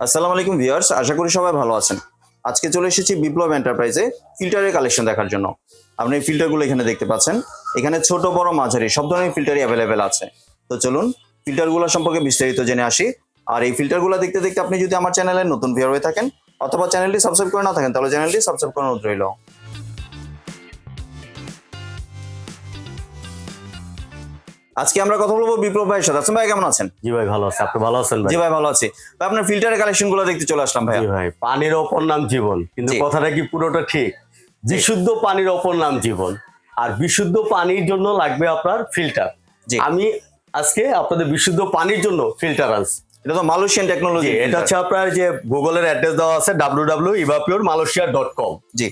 আসসালামু আলাইকুম ভিউয়ার্স, আশা করি সবাই ভালো আছেন। আজকে চলে এসেছি বিপ্লব এন্টারপ্রাইজে ফিল্টারের কালেকশন দেখার জন্য। আপনি ফিল্টারগুলো এখানে দেখতে পাচ্ছেন। এখানে ছোট, বড়, মাঝারি, সব ধরনের ফিল্টারই অ্যাভেলেবেল আছে। তো চলুন ফিল্টারগুলো সম্পর্কে বিস্তারিত জেনে আসি। আর এই ফিল্টারগুলো দেখতে দেখতে আপনি যদি আমার চ্যানেলে নতুন ভিউয়ার হয়ে থাকেন, অথবা চ্যানেলটি সাবস্ক্রাইব করে না থাকেন, তাহলে চ্যানেলটি সাবস্ক্রাইব করানো অনুরোধ রইল। আজকে আমরা কথা বলব বিপ্লব ভাইয়ের সাথে। আছেন ভাই কেমন আছেন? জি ভাই ভালো আছে। আপনি ভালো আছেন জি ভাই ভালো আছি। ভাই আপনার ফিল্টারের কালেকশনগুলো দেখতে চলে আসলাম ভাই ভাই পানির অপর নাম জীবন। কিন্তু কথাটা কি পুরোটা ঠিক? বিশুদ্ধ পানির অপর নাম জীবন। আর বিশুদ্ধ পানির জন্য লাগবে আপনার ফিল্টার। আমি আজকে আপনাদের বিশুদ্ধ পানির জন্য ফিল্টার আনছি। এটা তো মালয়েশিয়ান টেকনোলজি এটা হচ্ছে আপনার যে গুগলের অ্যাড্রেস দেওয়া আছে W W Evapure Malaysia dot com জি।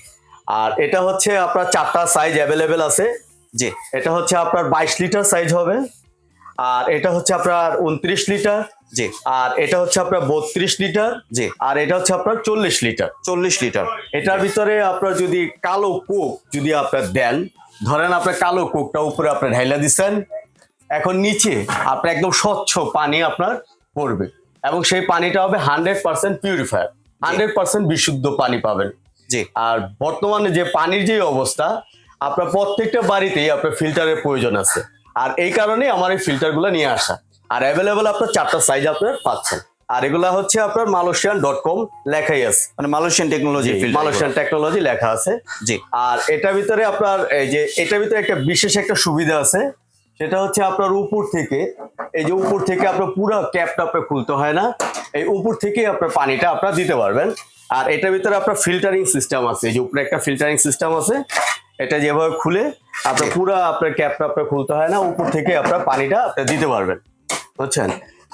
আর এটা হচ্ছে আপনার চারটা সাইজ অ্যাভেলেবেল আছে। জি এটা হচ্ছে আপনার বাইশ লিটার সাইজ হবে। আর এটা হচ্ছে আপনার উনত্রিশ লিটার। জি। আর এটা হচ্ছে আপনার বত্রিশ লিটার। জি। আর এটা হচ্ছে আপনার চল্লিশ লিটার। চল্লিশ লিটার। এটার ভিতরে আপনার যদি কালো কোক যদি আপনার দেন ধরেন আপনার কালো কোকটা উপরে আপনার ঢাইলা দিচ্ছেন এখন নিচে আপনার একদম স্বচ্ছ পানি আপনার পড়বে। এবং সেই পানিটা হবে hundred percent purifier. Hundred percent বিশুদ্ধ পানি পাবেন। জি। আর বর্তমানে যে পানির যে অবস্থা আপনার প্রত্যেকটা বাড়িতেই আপনার ফিল্টারের প্রয়োজন আছে। আর এই কারণে আমার এই ফিল্টারগুলো নিয়ে আসা। আর অ্যাভেলেবেল আপনার চারটা সাইজ আপনার পাচ্ছেন। আর এগুলা হচ্ছে আপনার মালয়েশিয়ান ডট কম লেখাই আছে। মানে মালয়েশিয়ান টেকনোলজি মালয়েশিয়ান টেকনোলজি লেখা আছে। জি। আর এটার ভিতরে আপনার এই যে এটার ভিতরে একটা বিশেষ একটা সুবিধা আছে। সেটা হচ্ছে আপনার উপর থেকে এই যে উপর থেকে আপনার পুরো ক্যাপটা আপনার খুলতে হয় না। এই উপর থেকে আপনার পানিটা আপনার দিতে পারবেন। আর এটার ভিতরে আপনার ফিল্টারিং সিস্টেম আছে। এই যে উপরে একটা ফিল্টারিং সিস্টেম আছে। এটা যেভাবে খুলে আপনার পুরো আপনার ক্যাপটা আপনার খুলতে হয় না উপর থেকে আপনার পানিটা আপনি দিতে পারবেন। বুঝছেন?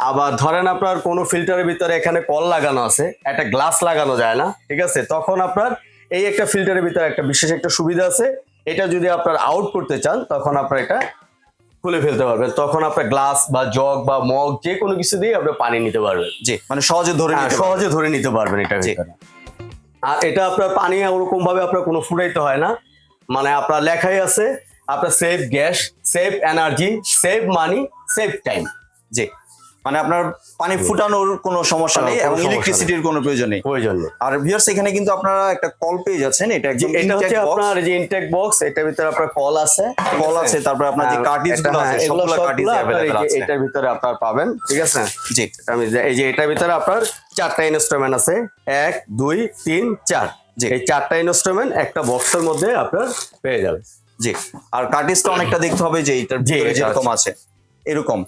আবার ধরেন আপনার কোনো ফিল্টারের ভিতরে এখানে কল লাগানো আছে একটা গ্লাস লাগানো যায় না ঠিক আছে? তখন আপনার এই একটা ফিল্টারের ভিতরে একটা বিশেষ একটা সুবিধা আছে এটা যদি আপনার আউট করতে চান তখন আপনার এটা খুলে ফেলতে পারবেন। তখন আপনার গ্লাস বা জগ বা মগ যে কোনো কিছু দিয়ে আপনি পানি নিতে পারবেন। জি মানে সহজে ধরে হ্যাঁ, সহজে ধরে নিতে পারবেন এটা। আর এটা আপনার পানি ওরকম ভাবে আপনার কোনো ফুটাইতে হয় না মানে আপনার লেখাই আছে আপনার save gas save energy save money save time জি মানে আপনার পানি ফুটানোর কোনো সমস্যা নেই কোনো এবং সমস্যা ইলেকট্রিসিটির কোনো প্রয়োজন নেই প্রয়োজন নেই আর ভিউয়ার্স এখানে কিন্তু আপনারা একটা কল পেয়ে যাচ্ছেন এটা যে একদম এটা হচ্ছে intake box, আপনার যে ইনটেক বক্স এটার ভিতরে আপনার কল আছে ঠিক কল আছে তারপর আপনার যে হ্যাঁ, কার্টিজ এটা- গুলো আছে হ্যাঁ, এগুলো সবগুলো কার্টিজ সবগুলো আপনার এই अवेलेबल যে আছে এটার ভিতরে আপনার পাবেন ঠিক আছে জি আমি যে- এই যে এটার ভিতরে আপনার চারটা ইনস্ট্রুমেন্ট আছে এক দুই তিন চার জি। এই চারটা ইনস্ট্রুমেন্ট একটা বক্সের মধ্যে আপনার পেয়ে যাবেন। জি। আর কার্টিজটা অনেকটা দেখতে হবে যে এটার ভিতরে যেরকম আছে। এরকম।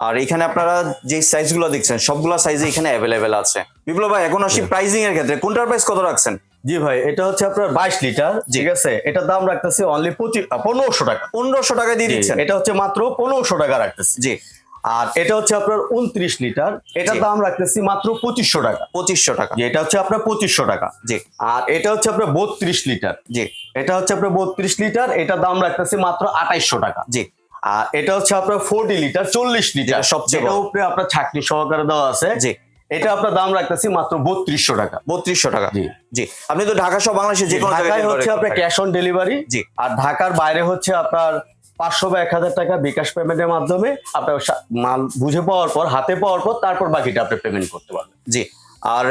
আর এখানে আপনারা যে সাইজগুলো দেখছেন সবগুলা সাইজে এখানে অ্যাভেলেবেল আছে। বিপ্লব ভাই এখন আসি প্রাইসিং এর ক্ষেত্রে। কোনটার প্রাইস কত রাখছেন? জি ভাই এটা হচ্ছে আপনার বাইশ লিটার ঠিক আছে? এটার দাম রাখতেছি অনলি পঁচিশ পনেরোশো টাকা। পনেরোশো টাকা দিয়ে দিচ্ছেন। এটা হচ্ছে মাত্র পনেরোশো টাকা রাখতেছি। জি। আর এটা হচ্ছে আপনার উনত্রিশ লিটার। এটার দাম রাখতেছি মাত্র পঁচিশশো টাকা। পঁচিশশো টাকা। এটা হচ্ছে আপনার পঁচিশশো টাকা। জি। আর এটা হচ্ছে আপনার বত্রিশ লিটার। জি। এটা হচ্ছে আপনার বত্রিশ লিটার এটার দাম রাখতেছি মাত্র আঠাইশশো টাকা। জি। আর এটা হচ্ছে আপনার ফোরটি লিটার চল্লিশ লিটার। সবচেয়ে উপরে আপনার ছাকনি সহকারে দেওয়া আছে। জি। এটা আপনার দাম রাখতেছি মাত্র বত্রিশশো টাকা। বত্রিশশো টাকা। জি। জি। আপনি তো ঢাকা সহ বাংলাদেশে যে কোনো ঢাকায় জায়গায় হচ্ছে আপনার ক্যাশ অন ডেলিভারি জি। আর ঢাকার বাইরে হচ্ছে আপনার পাঁচশো বা এক হাজার টাকা বিকাশ পেমেন্টের মাধ্যমে আপনার মাল বুঝে পাওয়ার পর হাতে পাওয়ার পর তারপর বাকিটা আপনি পেমেন্ট করতে পারবেন। জি। আর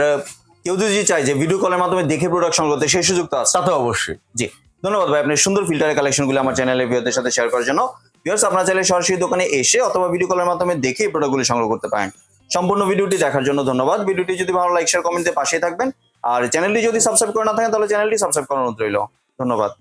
কেউ যদি চায় যে ভিডিও কলের মাধ্যমে দেখে প্রোডাকশন করতে সেই সুযোগ তো আছে। তাতে অবশ্যই। জি। ধন্যবাদ ভাই আপনি সুন্দর ফিল্টারের কালেকশনগুলো আমার চ্যানেলে ভিউয়ারদের সাথে শেয়ার করার জন্য। ভিউয়ার্স আপনার চাইলে সরাসরি দোকানে এসে অথবা ভিডিও কলের মাধ্যমে দেখে প্রোডাক্টগুলি সংগ্রহ করতে পারেন। সম্পূর্ণ ভিডিওটি দেখার জন্য ধন্যবাদ। ভিডিওটি যদি ভালো লাইক শেয়ার কমেন্টে পাশে থাকবেন। আর চ্যানেলটি যদি সাবস্ক্রাইব করে না থাকেন তাহলে চ্যানেলটি সাবস্ক্রাইব করার অনুরোধ রইল। ধন্যবাদ।